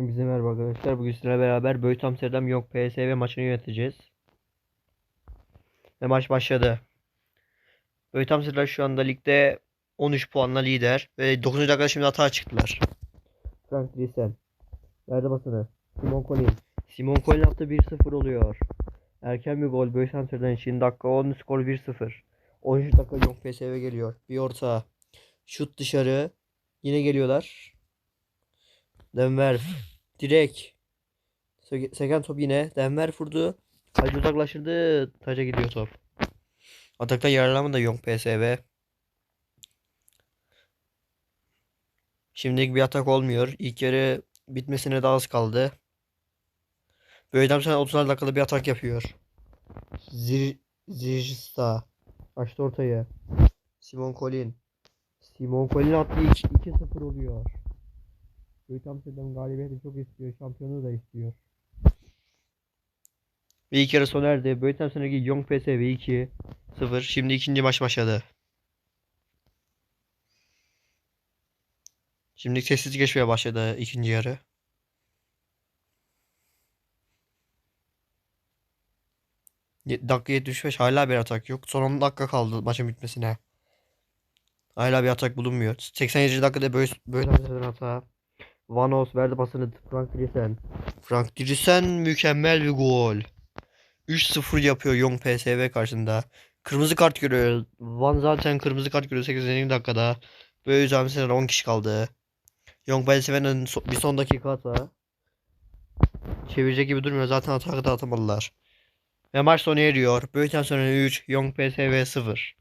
Hepinize merhaba arkadaşlar. Bugün sizlerle beraber Böğüt Amsterdam yok PSV maçını yöneteceğiz. Ve maç başladı. Böğüt Amsterdam şu anda ligde 13 puanla lider. Ve 9. dakikada şimdi hata çıktılar. Frank Driesen. Verdi basını. Simon Collin. Simon Collin attı 1-0 oluyor. Erken bir gol Böğüt Amsterdam için. Dakika 10 skor 1-0. 13 dakika yok PSV geliyor. Bir orta. Şut dışarı. Yine geliyorlar. Denver direkt Se- seken top yine Denver vurdu. Kaleci uzaklaştırdı. Taca gidiyor top. Atakta yararlanma da yok PSV. Şimdilik bir atak olmuyor. İlk yarı bitmesine daha az kaldı. Böyleden sonra 30 dakikada bir atak yapıyor. Zir Zirsta açtı ortayı. Simon Collin. Simon Collin attı 2-0 oluyor. Büyük Amsterdam galibiyeti çok istiyor. Şampiyonu da istiyor. Ve ilk yarı sona erdi. Büyük Amsterdam'daki Young PSV 2-0. Şimdi ikinci maç başladı. Şimdi sessiz geçmeye başladı ikinci yarı. Dakika 75 hala bir atak yok. Son 10 dakika kaldı maçın bitmesine. Hala bir atak bulunmuyor. 87. dakikada böyle böyle hata. Vanos verdi pasını Frank Driesen. Frank Driesen mükemmel bir gol. 3-0 yapıyor Young PSV karşısında. Kırmızı kart görüyor. Van zaten kırmızı kart görüyor 80. dakikada. Böyle mesela 10 kişi kaldı. Young PSV'nin so- bir son dakika hata. Çevirecek gibi durmuyor. Zaten hata da atamadılar. Ve maç sona eriyor. Böyleden sonra 3, Young PSV 0.